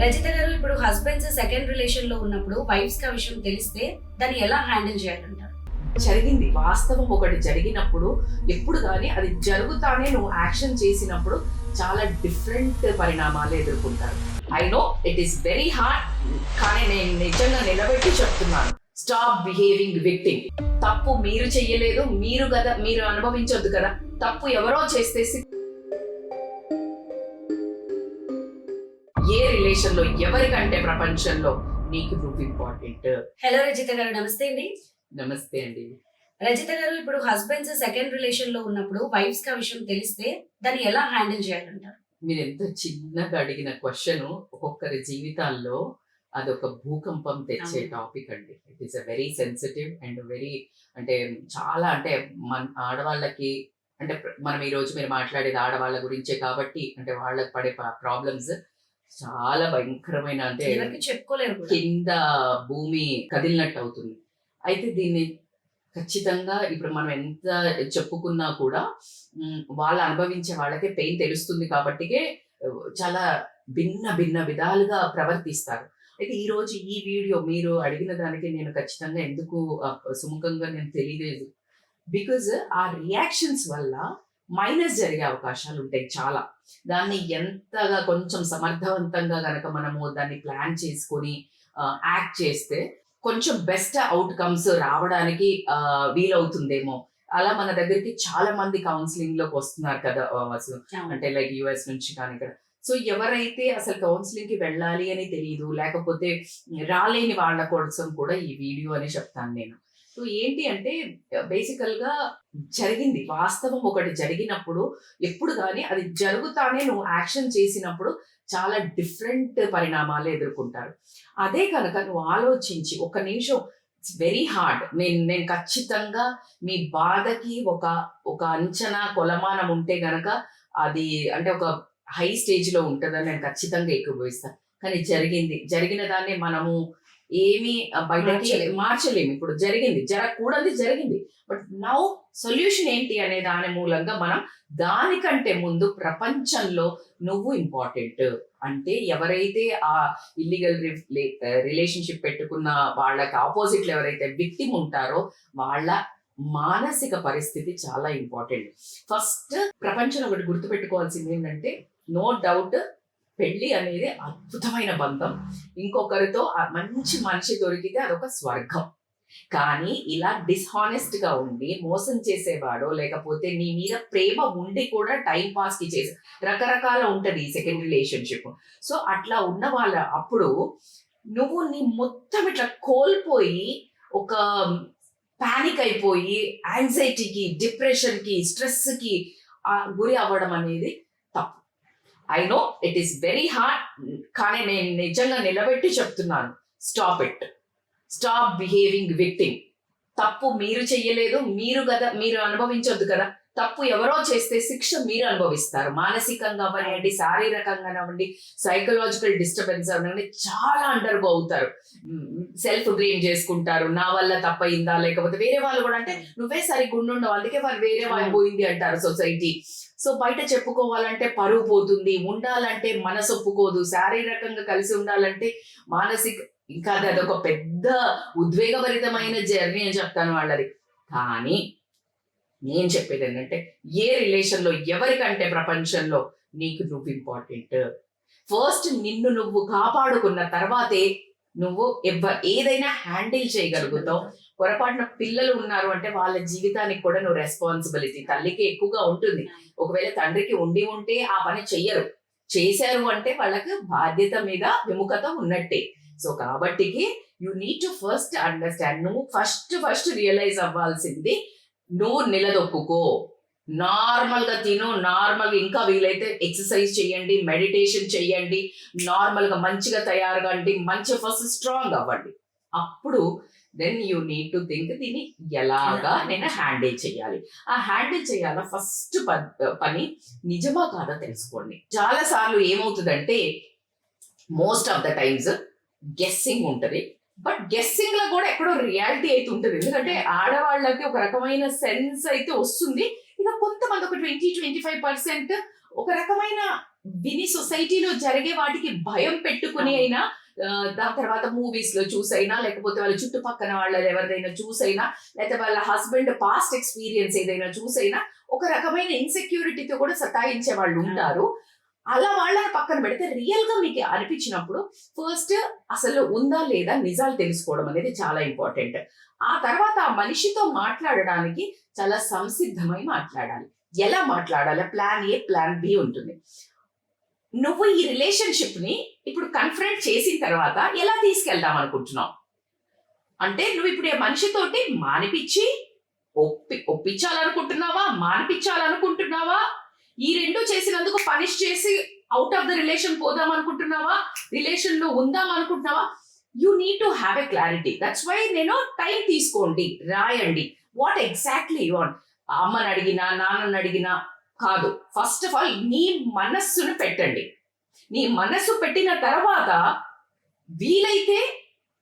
రజిత గారు ఇప్పుడు husbands second రిలేషన్లో ఉన్నప్పుడు వైఫ్స్కి విషయం తెలిస్తే దాన్ని ఎలా హ్యాండిల్ చేయాలంటారు? జరిగింది. వాస్తవం ఒకటి జరిగినప్పుడు ఎప్పుడు కానీ అది జరుగుతానే నువ్వు యాక్షన్ చేసినప్పుడు చాలా డిఫరెంట్ పరిణామాలు ఎదుర్కొంటారు. I know it is very hard కానీ నేను నిజంగా నిలబెట్టి చెప్తున్నాను. స్టాప్ బిహేవింగ్ విక్టింగ్ తప్పు మీరు చెయ్యలేదు మీరు కదా మీరు అనుభవించొద్దు కదా. తప్పు ఎవరో చేస్తే సి- ఏ రిలేషన్లో ఎవరికంటే ప్రపంచంలో నీకు నువ్వు ఇంపార్టెంట్ హలో రజిత గారు నమస్తే అండి. నమస్తే అండి. రజిత గారు ఇప్పుడు హస్బెండ్స్ సెకండ్ రిలేషన్లో ఉన్నప్పుడు వైఫ్స్కి విషయం తెలిస్తే దాన్ని ఎలా హ్యాండిల్ చేయాలంటారు? మీరు ఎంత చిన్నగా అడిగిన క్వశ్చన్ ఒక్కొక్కరి జీవితాల్లో అదొక భూకంపం తెచ్చే. టాపిక్ అండి. It is a very sensitive and very అంటే చాలా అంటే మన ఆడవాళ్ళకి అంటే మనం ఈ రోజు మీరు మాట్లాడేది ఆడవాళ్ళ గురించే కాబట్టి అంటే వాళ్ళకి పడే ప్రాబ్లమ్స్ చాలా భయంకరమైన అంటే చెప్పుకోలేరు కింద భూమి కదిలినట్టు అవుతుంది అయితే దీన్ని ఖచ్చితంగా ఇప్పుడు మనం ఎంత చెప్పుకున్నా కూడా వాళ్ళు అనుభవించే వాళ్ళకే పెయిన్ తెలుస్తుంది కాబట్టికే చాలా భిన్న భిన్న విధాలుగా ప్రవర్తిస్తారు. అయితే ఈ రోజు ఈ వీడియో మీరు అడిగిన దానికి నేను ఖచ్చితంగా ఎందుకు సుముఖంగా నేను తెలియలేదు. బికాజ్ ఆ రియాక్షన్స్ వల్ల మైనస్ జరిగే అవకాశాలు ఉంటాయి చాలా. దాన్ని ఎంతగా కొంచెం సమర్థవంతంగా గనక మనము దాన్ని ప్లాన్ చేసుకొని యాక్ట్ చేస్తే కొంచెం బెస్ట్ అవుట్కమ్స్ రావడానికి వీలవుతుందేమో. అలా మన దగ్గరికి చాలా మంది కౌన్సిలింగ్లోకి వస్తున్నారు కదా అవును. అంటే లైక్ యుఎస్ నుంచి కానీ ఇక్కడ. సో ఎవరైతే అసలు కౌన్సిలింగ్కి వెళ్ళాలి అని తెలియదు లేకపోతే రాలేని వాళ్ళ కోసం కూడా ఈ వీడియో అని చెప్తాను నేను. సో ఏంటి అంటే బేసికల్గా జరిగింది. వాస్తవం ఒకటి జరిగినప్పుడు ఎప్పుడు కానీ అది జరుగుతానే నువ్వు యాక్షన్ చేసినప్పుడు చాలా డిఫరెంట్ పరిణామాలు ఎదుర్కొంటారు. అదే కనుక నువ్వు ఆలోచించి ఒక నిమిషం ఇట్స్ వెరీ హార్డ్ నేను నేను ఖచ్చితంగా మీ బాధకి ఒక ఒక అంచనా కొలమానం ఉంటే గనక అది అంటే ఒక హై స్టేజ్లో ఉంటుందని నేను ఖచ్చితంగా ఎక్కువ కానీ జరిగింది జరిగిన దాన్ని మనము ఏమి బయటకి మార్చలేము. మార్చలేము. ఇప్పుడు జరిగింది జరగకూడదు జరిగింది. బట్ నౌ సొల్యూషన్ ఏంటి అనే దాని మూలంగా మనం దానికంటే ముందు ప్రపంచంలో నువ్వు ఇంపార్టెంట్ అంటే ఎవరైతే ఆ ఇల్లీగల్ రిలేషన్షిప్ పెట్టుకున్న వాళ్ళకి ఆపోజిట్ ఎవరైతే విక్టిమ్ ఉంటారో వాళ్ళ మానసిక పరిస్థితి చాలా ఇంపార్టెంట్ ఫస్ట్ ప్రపంచంలో ఒకటి గుర్తుపెట్టుకోవాల్సింది ఏంటంటే నో డౌట్ పెళ్ళి అనేది అద్భుతమైన బంధం. ఇంకొకరితో మంచి మనిషి దొరికితే అదొక స్వర్గం. కానీ ఇలా డిస్హానెస్ట్గా ఉండి మోసం చేసేవాడో లేకపోతే నీ మీద ప్రేమ ఉండి కూడా టైం పాస్కి చేసే రకరకాల ఉంటది ఈ సెకండ్ రిలేషన్షిప్ సో అట్లా ఉన్న వాళ్ళ అప్పుడు నువ్వు నీ మొత్తం ఇట్లా కోల్పోయి ఒక పానిక్ అయిపోయి యాంగ్జైటీకి డిప్రెషన్కి స్ట్రెస్కి గురి అవ్వడం అనేది తప్పు. I know it is very hard కానీ నేను నిజంగా నిలబెట్టి చెప్తున్నాను. Stop it stop behaving victim తప్పు మీరు చెయ్యలేదు మీరు కదా మీరు అనుభవించొద్దు కదా. తప్పు ఎవరో చేస్తే శిక్ష మీరు అనుభవిస్తారు. మానసికంగా అవ్వనివ్వండి శారీరకంగా అవ్వండి సైకలాజికల్ డిస్టర్బెన్స్ అవ్వండి చాలా అండర్గో అవుతారు. సెల్ఫ్ బ్లేమ్ చేసుకుంటారు. నా వల్ల తప్పయిందా? లేకపోతే వేరే వాళ్ళు కూడా అంటే నువ్వే సరిగ్గా ఉండవు? అందుకే వాళ్ళు వేరే వాళ్ళు పోయింది అంటారు సొసైటీ సో బయట చెప్పుకోవాలంటే పరువు పోతుంది. ఉండాలంటే మనసు ఒప్పుకోదు. శారీరకంగా కలిసి ఉండాలంటే మానసిక ఇంకా అది అదొక పెద్ద ఉద్వేగభరితమైన జర్నీ అని చెప్తాను వాళ్ళది. కానీ నేను చెప్పేది ఏంటంటే ఏ రిలేషన్లో ఎవరికంటే ప్రపంచంలో నీకు నువ్వు ఇంపార్టెంట్ ఫస్ట్ నిన్ను నువ్వు కాపాడుకున్న తర్వాతే నువ్వు ఎవ ఏదైనా హ్యాండిల్ చేయగలుగుతావు. పొరపాటున పిల్లలు ఉన్నారు అంటే వాళ్ళ జీవితానికి కూడా నువ్వు రెస్పాన్సిబిలిటీ తల్లికి ఎక్కువగా ఉంటుంది. ఒకవేళ తండ్రికి ఉండి ఉంటే ఆ పని చెయ్యరు. చేశారు అంటే వాళ్ళకి బాధ్యత మీద విముఖత ఉన్నట్టే. So కాబట్టికి you need to first understand నువ్వు ఫస్ట్ ఫస్ట్ రియలైజ్ అవ్వాల్సింది నువ్వు నిలదొక్కుకో. నార్మల్గా తిను నార్మల్గా ఇంకా వీలైతే ఎక్సర్సైజ్ చేయండి మెడిటేషన్ చేయండి నార్మల్గా మంచిగా తయారుగాండి మంచి ఫస్ట్ స్ట్రాంగ్ అవ్వండి. అప్పుడు then you need to think దీన్ని ఎలాగా నేను హ్యాండిల్ చేయాలి ఆ హ్యాండిల్ చేయాల ఫస్ట్ పని నిజమా కాదా తెలుసుకోండి. చాలా సార్లు ఏమవుతుందంటే most of the times guessing ఉంటది. బట్ గెస్సింగ్లో కూడా ఎక్కడో రియాలిటీ అయితే ఉంటుంది. ఎందుకంటే ఆడవాళ్ళకి ఒక రకమైన సెన్స్ అయితే వస్తుంది. ఇక కొంతమంది ఒక ట్వంటీ ట్వంటీ ఫైవ్ పర్సెంట్ ఒక రకమైన విని సొసైటీలో జరిగే వాటికి భయం పెట్టుకుని అయినా దాని తర్వాత మూవీస్లో చూసైనా లేకపోతే వాళ్ళ చుట్టుపక్కల వాళ్ళ ఎవరిదైనా చూసైనా లేకపోతే వాళ్ళ హస్బెండ్ పాస్ట్ ఎక్స్పీరియన్స్ ఏదైనా చూసైనా ఒక రకమైన ఇన్సెక్యూరిటీతో కూడా సతాయించే వాళ్ళు ఉంటారు. అలా వాళ్ళని పక్కన పెడితే రియల్గా మీకు అనిపించినప్పుడు ఫస్ట్ అసలు ఉందా లేదా నిజాలు తెలుసుకోవడం అనేది చాలా ఇంపార్టెంట్. ఆ తర్వాత ఆ మనిషితో మాట్లాడడానికి చాలా సంసిద్ధమై మాట్లాడాలి. ఎలా మాట్లాడాలి? ప్లాన్ ఏ ప్లాన్ బి ఉంటుంది. నువ్వు ఈ రిలేషన్షిప్ని ఇప్పుడు కన్ఫరెంట్ చేసిన తర్వాత ఎలా తీసుకెళ్దాం అనుకుంటున్నావు? అంటే నువ్వు ఇప్పుడు ఈ మనిషితోటి మానిపించి ఒప్పి ఒప్పించాలనుకుంటున్నావా? మానిపించాలనుకుంటున్నావా? ఈ రెండు చేసినందుకు పనిష్ చేసి అవుట్ ఆఫ్ ద రిలేషన్ పోదాం అనుకుంటున్నావా? రిలేషన్లో ఉందాం అనుకుంటున్నావా? You need to have a clarity that's why నేను టైం తీసుకోండి రాయండి. వాట్ ఎగ్జాక్ట్లీ యూ వాంట్ అమ్మని అడిగినా నాన్నని అడిగినా కాదు. ఫస్ట్ ఆఫ్ ఆల్ నీ మనస్సును పెట్టండి. నీ మనస్సు పెట్టిన తర్వాత వీలైతే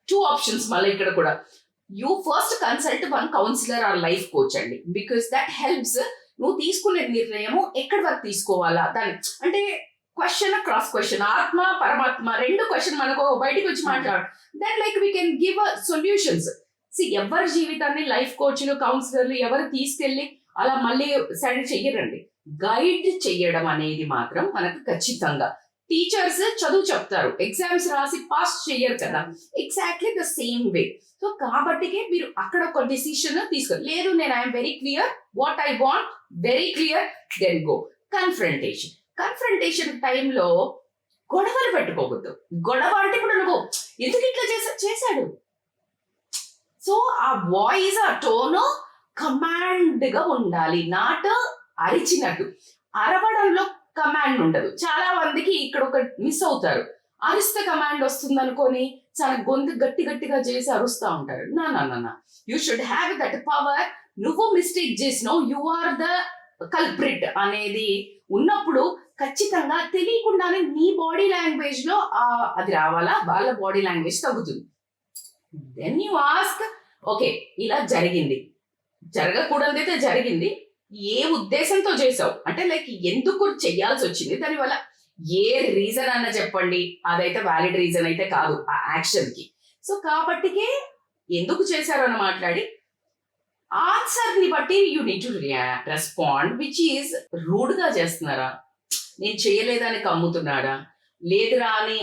టూ ఆప్షన్స్ మళ్ళీ ఇక్కడ కూడా. You first consult one counsellor or life coach అండి. బికాస్ దట్ హెల్ప్స్ నువ్వు తీసుకునే నిర్ణయము ఎక్కడి వరకు తీసుకోవాలా? దాని అంటే క్వశ్చన్ క్రాస్ క్వశ్చన్ ఆత్మ పరమాత్మ రెండు క్వశ్చన్ మనకు బయటకు వచ్చి మాట్లాడు. Then like we can give solutions see ఎవరి జీవితాన్ని లైఫ్ కోచ్లు కౌన్సిలర్లు ఎవరు తీసుకెళ్ళి అలా మళ్ళీ సెండ్ చెయ్యరండి. గైడ్ చెయ్యడం అనేది మాత్రం మనకు ఖచ్చితంగా. టీచర్స్ చదువు చెప్తారు. ఎగ్జామ్స్ రాసి పాస్ చెయ్యరు కదా. Exactly the same way so కాబట్టికే మీరు అక్కడ ఒక డిసిషన్ తీసుకో లేదు నేను I'm very clear what I want very clear then go confrontation confrontation టైంలో గొడవలు పెట్టుకోకూడదు గొడవ అంటే ఇప్పుడు నువ్వు ఎందుకు ఇట్లా చేసా చేశాడు? సో ఆ వాయిస్ ఆ టోను కమాండ్గా ఉండాలి. నాట్ అరిచినట్టు. అరవడంలో కమాండ్ ఉండదు. చాలా మందికి ఇక్కడ ఒక మిస్ అవుతారు. అరిస్తే కమాండ్ వస్తుంది అనుకొని చాలా గొంతు గట్టి గట్టిగా చేసి అరుస్తూ ఉంటారు. నా నా నా you should have that power నువ్వు మిస్టేక్ చేసినావు యు ఆర్ ద కల్ప్రిట్ అనేది ఉన్నప్పుడు ఖచ్చితంగా తెలియకుండానే నీ బాడీ లాంగ్వేజ్లో అది రావాలా? వాళ్ళ బాడీ లాంగ్వేజ్ తగ్గుతుంది. దెన్ యూ ఆస్క్ ఓకే ఇలా జరిగింది. జరగకూడదైతే జరిగింది. ఏ ఉద్దేశంతో చేసావు? అంటే లైక్ ఎందుకు చెయ్యాల్సి వచ్చింది? దానివల్ల ఏ రీజన్ అన్న చెప్పండి. అదైతే వ్యాలిడ్ రీజన్ అయితే కాదు ఆ యాక్షన్కి. సో కాబట్టికే ఎందుకు చేశారు అని మాట్లాడి ఆన్సర్ని బట్టి you need to respond which is రూడ్గా చేస్తున్నారా? నేను చేయలేదని కమ్ముతున్నాడా? లేదురా అని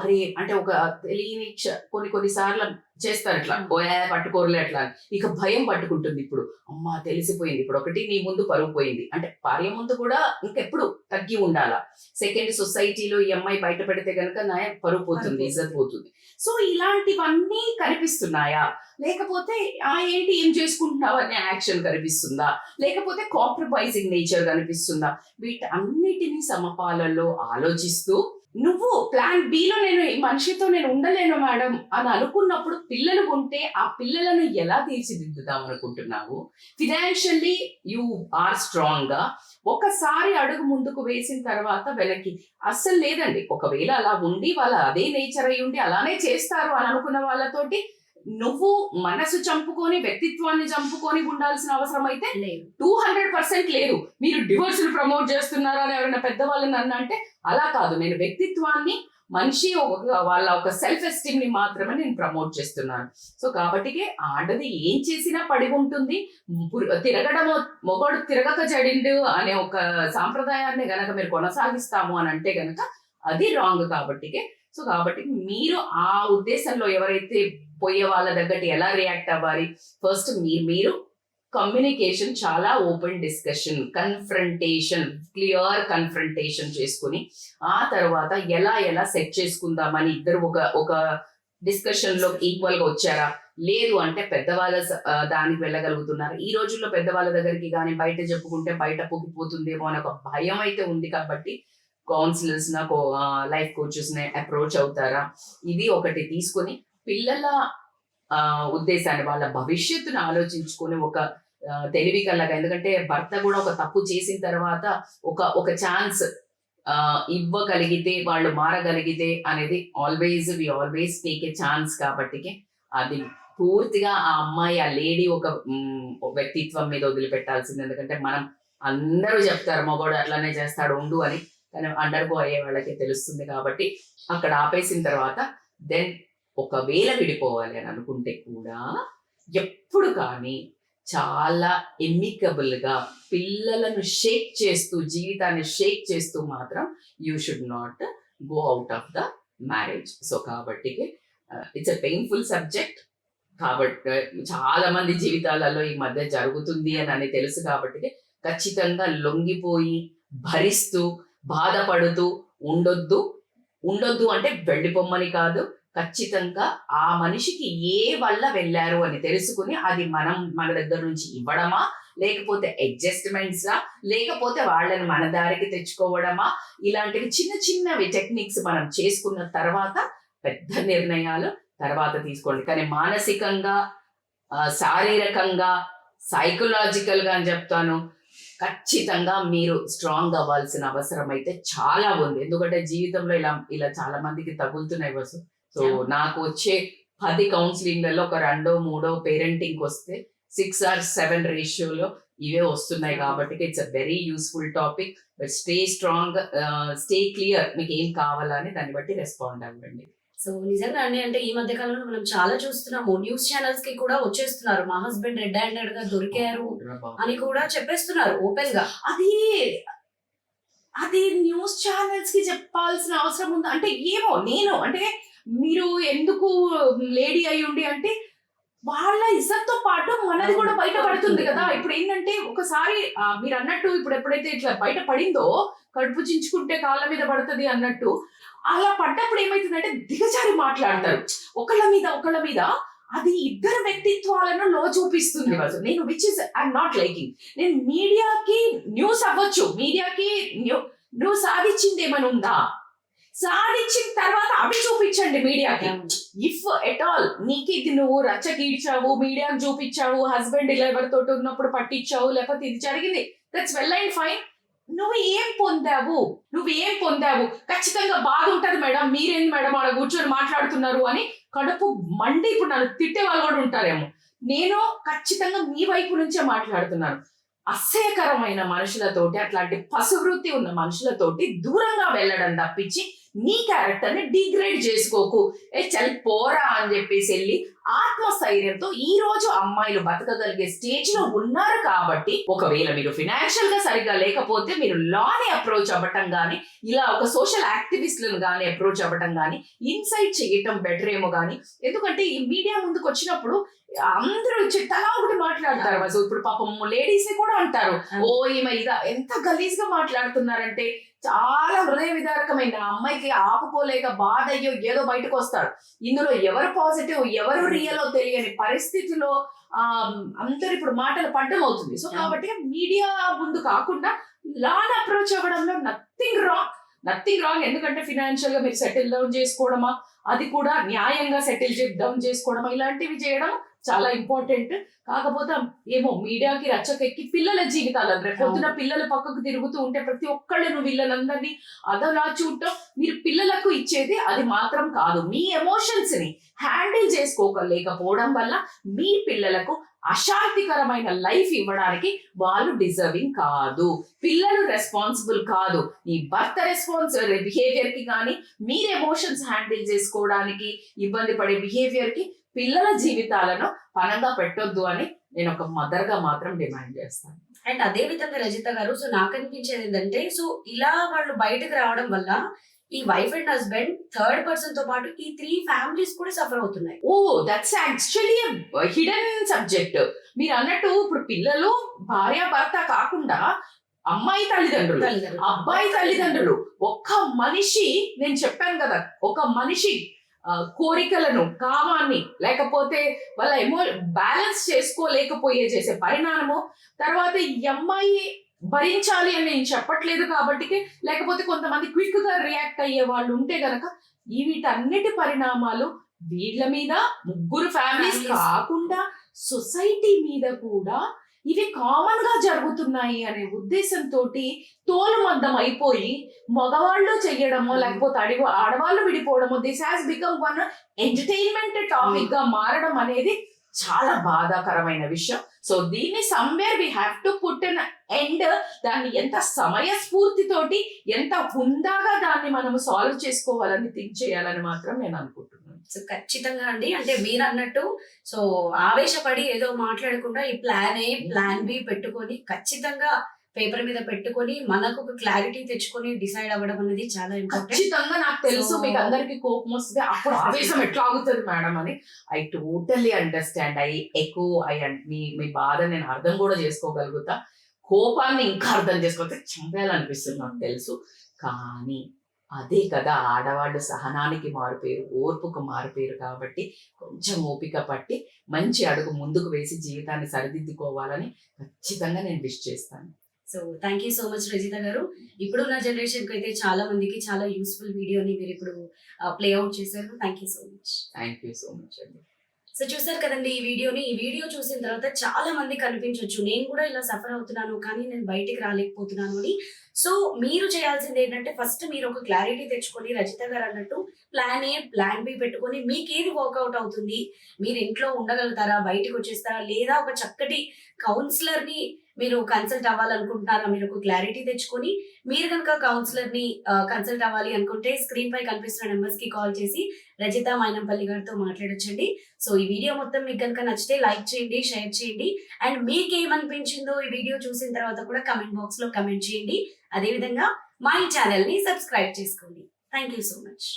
అరే అంటే ఒక తెలియని కొన్ని కొన్ని సార్లు చేస్తారు ఇట్లా పోయా పట్టుకోరలే అట్లా. ఇక భయం పట్టుకుంటుంది ఇప్పుడు. అమ్మా తెలిసిపోయింది. ఇప్పుడు ఒకటి నీ ముందు పరుగు పోయింది. అంటే భార్య ముందు కూడా ఇంకెప్పుడు తగ్గి ఉండాలా? సెకండ్ సొసైటీలో ఈ అమ్మాయి బయట పెడితే కనుక నా పరుగు పోతుంది ఇజ్జత్ పోతుంది. సో ఇలాంటివన్నీ కనిపిస్తున్నాయా? లేకపోతే ఆ ఏంటి ఏం చేసుకుంటున్నావు అనే యాక్షన్ కనిపిస్తుందా? లేకపోతే కాంప్రమైజింగ్ నేచర్ కనిపిస్తుందా? వీటన్నిటిని సమపాలలో ఆలోచిస్తూ నువ్వు ప్లాన్ బిలో నేను ఈ మనిషితో నేను ఉండలేను మేడం అని అనుకున్నప్పుడు పిల్లలు ఉంటే ఆ పిల్లలను ఎలా తీర్చిదిద్దుదాం అనుకుంటున్నావు? ఫినాన్షియల్లీ యు ఆర్ స్ట్రాంగ్గా ఒకసారి అడుగు ముందుకు వేసిన తర్వాత వెనక్కి. అస్సలు లేదండి. ఒకవేళ అలా ఉండి వాళ్ళ అదే నేచర్ అయి ఉండి అలానే చేస్తారు అని అనుకున్న వాళ్ళతోటి నువ్వు మనసు చంపుకొని వ్యక్తిత్వాన్ని చంపుకొని ఉండాల్సిన అవసరం అయితే లేదు. టూ హండ్రెడ్ పర్సెంట్ లేదు. మీరు డివోర్స్ ప్రమోట్ చేస్తున్నారా అని ఎవరైనా పెద్దవాళ్ళు నన్ను అంటే అలా కాదు. నేను వ్యక్తిత్వాన్ని మనిషి ఒక వాళ్ళ ఒక సెల్ఫ్ ఎస్టీమ్ని మాత్రమే నేను ప్రమోట్ చేస్తున్నాను. సో కాబట్టి ఆడది ఏం చేసినా పడి ఉంటుంది. పురు- తిరగడం మొగడు తిరగక చెడిండు అనే ఒక సాంప్రదాయాన్ని గనక మీరు కొనసాగిస్తాము అని అంటే గనక అది రాంగ్ కాబట్టికే. సో కాబట్టి మీరు ఆ ఉద్దేశంలో ఎవరైతే పోయే వాళ్ళ దగ్గరికి ఎలా రియాక్ట్ అవ్వాలి? ఫస్ట్ మీరు మీరు కమ్యూనికేషన్ చాలా open discussion confrontation clear confrontation చేసుకుని ఆ తర్వాత ఎలా ఎలా సెట్ చేసుకుందామని ఇద్దరు ఒక ఒక డిస్కషన్లో ఈక్వల్గా వచ్చారా? లేదు అంటే పెద్దవాళ్ళ స- దానికి వెళ్ళగలుగుతున్నారు. ఈ రోజుల్లో పెద్దవాళ్ళ దగ్గరికి కానీ బయట చెప్పుకుంటే బయట పొగిపోతుందేమో అని ఒక భయం అయితే ఉంది కాబట్టి కౌన్సిలర్స్ నాకు లైఫ్ కోచెస్ని అప్రోచ్ అవుతారా? ఇది ఒకటి తీసుకొని పిల్లల ఉద్దేశాన్ని వాళ్ళ భవిష్యత్తును ఆలోచించుకొని ఒక తెలివి కలగా ఎందుకంటే భర్త కూడా ఒక తప్పు చేసిన తర్వాత ఒక ఒక ఛాన్స్ ఇవ్వగలిగితే వాళ్ళు మారగలిగితే అనేది always we always take a chance కాబట్టి అది పూర్తిగా ఆ అమ్మాయి ఆ లేడీ ఒక వ్యక్తిత్వం మీద వదిలిపెట్టాల్సింది. ఎందుకంటే మనం అందరూ చెప్తారు మగోడు అట్లానే చేస్తాడు ఉండు అని. కానీ అండర్ గో అయ్యే వాళ్ళకి తెలుస్తుంది కాబట్టి అక్కడ ఆపేసిన తర్వాత దెన్ ఒకవేళ విడిపోవాలి అని అనుకుంటే కూడా ఎప్పుడు కానీ చాలా ఎమికబుల్గా పిల్లలను షేక్ చేస్తూ జీవితాన్ని షేక్ చేస్తూ మాత్రం you should not go out of the marriage so కాబట్టి ఇట్స్ ఎ పెయిన్ఫుల్ సబ్జెక్ట్ కాబట్టి చాలా మంది జీవితాలలో ఈ మధ్య జరుగుతుంది అని అని తెలుసు కాబట్టి ఖచ్చితంగా లొంగిపోయి భరిస్తూ బాధపడుతూ ఉండొద్దు. ఉండొద్దు అంటే వెళ్ళిపోమ్మని కాదు. ఖచ్చితంగా ఆ మనిషికి ఏ వల్ల వెళ్ళారు అని తెలుసుకుని అది మనం మన దగ్గర నుంచి ఇవ్వడమా? లేకపోతే అడ్జస్ట్మెంట్సా లేకపోతే వాళ్ళని మన దారికి తెచ్చుకోవడమా? ఇలాంటివి చిన్న చిన్నవి టెక్నిక్స్ మనం చేసుకున్న తర్వాత పెద్ద నిర్ణయాలు తర్వాత తీసుకోండి. కానీ మానసికంగా శారీరకంగా సైకలాజికల్గా అని చెప్తాను ఖచ్చితంగా మీరు స్ట్రాంగ్ అవ్వాల్సిన అవసరం అయితే చాలా ఉంది. ఎందుకంటే జీవితంలో ఇలా ఇలా చాలా మందికి తగులుతున్నాయి వసు. సో. నాకు వచ్చే పది కౌన్సిలింగ్లలో ఒక రెండో మూడో పేరెంటింగ్ వస్తే సిక్స్ ఆర్ సెవెన్ రేషియోలో ఇవే వస్తున్నాయి కాబట్టి it's a very useful topic but stay strong stay clear మీకు ఏం కావాలని దాన్ని బట్టి రెస్పాండ్ అవ్వండి. సో నిజంగా అండి అంటే ఈ మధ్య కాలంలో మనం చాలా చూస్తున్నాము. న్యూస్ ఛానల్స్కి కూడా వచ్చేస్తున్నారు. మా హస్బెండ్ రెడ్ హ్యాండెడ్గా దొరికారు అని కూడా చెప్పేస్తున్నారు ఓపెన్గా. అది అది న్యూస్ ఛానల్స్కి చెప్పాల్సిన అవసరం ఉంది? అంటే ఏమో నేను అంటే మీరు ఎందుకు లేడీ అయి ఉండి అంటే వాళ్ళ ఇజ్జత్తో పాటు మనది కూడా బయట పడుతుంది కదా. ఇప్పుడు ఏంటంటే ఒకసారి మీరు అన్నట్టు ఇప్పుడు ఎప్పుడైతే ఇట్లా బయట పడిందో కడుపు చించుకుంటే కాళ్ళ మీద పడుతుంది అన్నట్టు అలా పడ్డప్పుడు ఏమైతుందంటే దిగజారి మాట్లాడతారు. ఒకళ్ళ మీద ఒకళ్ళ మీద అది ఇద్దరు వ్యక్తిత్వాలను లో చూపిస్తుంది నేను which is I'm not liking నేను మీడియాకి న్యూస్ అవ్వచ్చు. మీడియాకి నువ్వు సాధించింది ఏమైనా ఉందా? సాధించిన తర్వాత అవి చూపించండి మీడియాకి. ఇఫ్ ఎట్ ఆల్ నీకు ఇది నువ్వు రచ్చకి ఈడ్చావు మీడియాకి చూపించావు హస్బెండ్ ఇలా ఎవరితో ఉన్నప్పుడు పట్టించావు లేకపోతే ఇది జరిగింది దట్స్ వెల్ అండ్ ఫైన్ నువ్వు ఏం పొందావు? నువ్వు ఏం పొందావు? ఖచ్చితంగా బాధ ఉంటది మేడం మీరేం మేడం ఆడ కూర్చొని మాట్లాడుతున్నారు అని కడుపు మండి ఇప్పుడు నన్ను తిట్టే వాళ్ళు కూడా ఉంటారేమో. నేను ఖచ్చితంగా మీ వైపు నుంచే మాట్లాడుతున్నాను. అసహ్యకరమైన మనుషులతోటి అట్లాంటి పశువృత్తి ఉన్న మనుషులతోటి దూరంగా వెళ్ళడం తప్పించి నీ క్యారెక్టర్ని డిగ్రేడ్ చేసుకోకు. ఏ చల్ పోరా అని చెప్పేసి వెళ్ళి ఆత్మస్థైర్యంతో ఈ రోజు అమ్మాయిలు బతకగలిగే స్టేజ్లో ఉన్నారు కాబట్టి ఒకవేళ మీరు ఫినాన్షియల్గా సరిగ్గా లేకపోతే మీరు లాని అప్రోచ్ అవ్వటం గానీ ఇలా ఒక సోషల్ యాక్టివిస్ట్లను గానీ అప్రోచ్ అవ్వటం గానీ ఇన్సైట్ చేయటం బెటర్ ఏమో గానీ ఎందుకంటే ఈ మీడియా ముందుకు వచ్చినప్పుడు అందరూ వచ్చి తలా ఒకటి మాట్లాడతారు. అసలు ఇప్పుడు పాపం లేడీస్ కూడా అంటారు. ఓ ఈమె ఇదా ఎంత గలీజ్గా మాట్లాడుతున్నారంటే చాలా హృదయ విదారకమైన అమ్మాయికి ఆపుకోలేక బాధ అయ్యో ఏదో బయటకు వస్తారు. ఇందులో ఎవరు పాజిటివ్ ఎవరు రియల్ తెలియని పరిస్థితిలో ఆ అందరు ఇప్పుడు మాటలు పడ్డం అవుతుంది. సో. కాబట్టి మీడియా ముందు కాకుండా లాన్ అప్రోచ్ అవ్వడంలో నథింగ్ రాంగ్ నథింగ్ రాంగ్ ఎందుకంటే ఫినాన్షియల్గా మీరు సెటిల్ డౌన్ చేసుకోవడమా అది కూడా న్యాయంగా సెటిల్ డౌన్ చేసుకోవడమా ఇలాంటివి చేయడం చాలా ఇంపార్టెంట్ కాకపోతే ఏమో మీడియాకి రచ్చకెక్కి పిల్లల జీవితాలు రేపు పొద్దున పిల్లలు పక్కకు తిరుగుతూ ఉంటే ప్రతి ఒక్కళ్ళు వీళ్ళనందరినీ అదలా చూడటం మీరు పిల్లలకు ఇచ్చేది అది మాత్రం కాదు. మీ ఎమోషన్స్ని హ్యాండిల్ చేసుకోలేకపోవడం వల్ల మీ పిల్లలకు అశాంతికరమైన లైఫ్ ఇవ్వడానికి వాళ్ళు డిజర్వింగ్ కాదు. పిల్లలు రెస్పాన్సిబుల్ కాదు. నీ భర్త రెస్పాన్స్ బిహేవియర్కి కానీ మీరు ఎమోషన్స్ హ్యాండిల్ చేసుకోవడానికి ఇబ్బంది పడే బిహేవియర్కి పిల్లల జీవితాలను పనంగా పెట్టొద్దు అని నేను ఒక మదర్గా మాత్రం డిమాండ్ చేస్తాను. అండ్ అదే విధంగా రజిత గారు సో నాకు అనిపించేది ఏంటంటే సో ఇలా వాళ్ళు బయటకు రావడం వల్ల ఈ వైఫ్ అండ్ హస్బెండ్ థర్డ్ పర్సన్తో పాటు ఈ త్రీ ఫ్యామిలీస్ కూడా సఫర్ అవుతున్నాయి. Oh that's actually hidden subject మీరు అన్నట్టు ఇప్పుడు పిల్లలు భార్య భర్త కాకుండా అమ్మాయి తల్లిదండ్రులు. అబ్బాయి తల్లిదండ్రులు ఒక్క మనిషి నేను చెప్పాను కదా ఒక మనిషి కోరికలను కామాన్ని లేకపోతే వాళ్ళ ఎమో బ్యాలెన్స్ చేసుకోలేకపోయే చేసే పరిణామము తర్వాత ఈ అమ్మాయి భరించాలి అని నేను చెప్పట్లేదు కాబట్టి లేకపోతే కొంతమంది క్విక్గా రియాక్ట్ అయ్యే వాళ్ళు ఉంటే గనక ఈ వీటన్నిటి పరిణామాలు వీళ్ళ మీద ముగ్గురు ఫ్యామిలీస్. కాకుండా సొసైటీ మీద కూడా ఇవి కామన్గా జరుగుతున్నాయి అనే ఉద్దేశంతో తోలు మద్దం అయిపోయి మగవాళ్ళు చెయ్యడమో లేకపోతే అడిగి ఆడవాళ్ళు విడిపోవడమో this has become one entertainment టాపిక్గా మారడం అనేది చాలా బాధాకరమైన విషయం. సో దీన్ని somewhere we have to put an end దాన్ని ఎంత సమయస్ఫూర్తితోటి ఎంత హుందాగా దాన్ని మనము సాల్వ్ చేసుకోవాలని థింక్ చేయాలని మాత్రం నేను అనుకుంటున్నాను. సో ఖచ్చితంగా అండి. అంటే మీరు అన్నట్టు సో ఆవేశపడి ఏదో మాట్లాడకుండా ఈ ప్లాన్ ఏ ప్లాన్ బి పెట్టుకొని ఖచ్చితంగా పేపర్ మీద పెట్టుకొని మనకు ఒక క్లారిటీ తెచ్చుకొని డిసైడ్ అవ్వడం అనేది చాలా ఇంపార్టెంట్ ఖచ్చితంగా నాకు తెలుసు మీకు అందరికి కోపం వస్తుంది అప్పుడు ఆవేశం ఎట్లా ఆగుతుంది మేడం అని. ఐ టోటల్లీ అండర్స్టాండ్ ఐ ఎక్కువ ఐ మీ మీ బాధ నేను అర్థం కూడా చేసుకోగలుగుతా. కోపాన్ని ఇంకా అర్థం చేసుకోతే చంపేయాలనిపిస్తుంది నాకు తెలుసు. కానీ అదే కదా ఆడవాళ్ళు సహనానికి మారుపేరు ఓర్పుకు మారుపేరు కాబట్టి కొంచెం ఓపిక పట్టి మంచి అడుగు ముందుకు వేసి జీవితాన్ని సరిదిద్దుకోవాలని ఖచ్చితంగా నేను విష్ చేస్తాను. So thank you so much Rajitha garu. ఇప్పుడున్న జనరేషన్కి అయితే చాలా మందికి చాలా యూస్ఫుల్ వీడియోని మీరు ఇప్పుడు ప్లే అవుట్ చేశారు. Thank you so much thank you so much అండి. సో చూసారు కదండి ఈ వీడియోని. ఈ వీడియో చూసిన తర్వాత చాలా మంది కనిపించవచ్చు నేను కూడా ఇలా సఫర్ అవుతున్నాను కానీ నేను బయటికి రాలేకపోతున్నాను అని. సో మీరు చేయాల్సింది ఏంటంటే ఫస్ట్ మీరు ఒక క్లారిటీ తెచ్చుకొని రజిత గారు అన్నట్టు ప్లాన్ ఏ ప్లాన్ బి పెట్టుకొని మీకు ఏది వర్కౌట్ అవుతుంది మీరు ఇంట్లో ఉండగలుగుతారా బయటకు వచ్చేస్తారా లేదా ఒక చక్కటి కౌన్సిలర్ని మీరు కన్సల్ట్ అవ్వాలనుకుంటున్నారా మీరు ఒక క్లారిటీ తెచ్చుకొని మీరు కనుక కౌన్సిలర్ని కన్సల్ట్ అవ్వాలి అనుకుంటే స్క్రీన్ పై కనిపిస్తున్న నెంబర్స్కి కాల్ చేసి రజిత మైనంపల్లి గారితో మాట్లాడొచ్చండి. సో ఈ వీడియో మొత్తం మీకు కనుక నచ్చితే లైక్ చేయండి షేర్ చేయండి. అండ్ మీకు ఏమనిపించిందో ఈ వీడియో చూసిన తర్వాత కూడా కమెంట్ బాక్స్లో కమెంట్ చేయండి. అదేవిధంగా మా ఈ ఛానల్ని సబ్స్క్రైబ్ చేసుకోండి. Thank you so much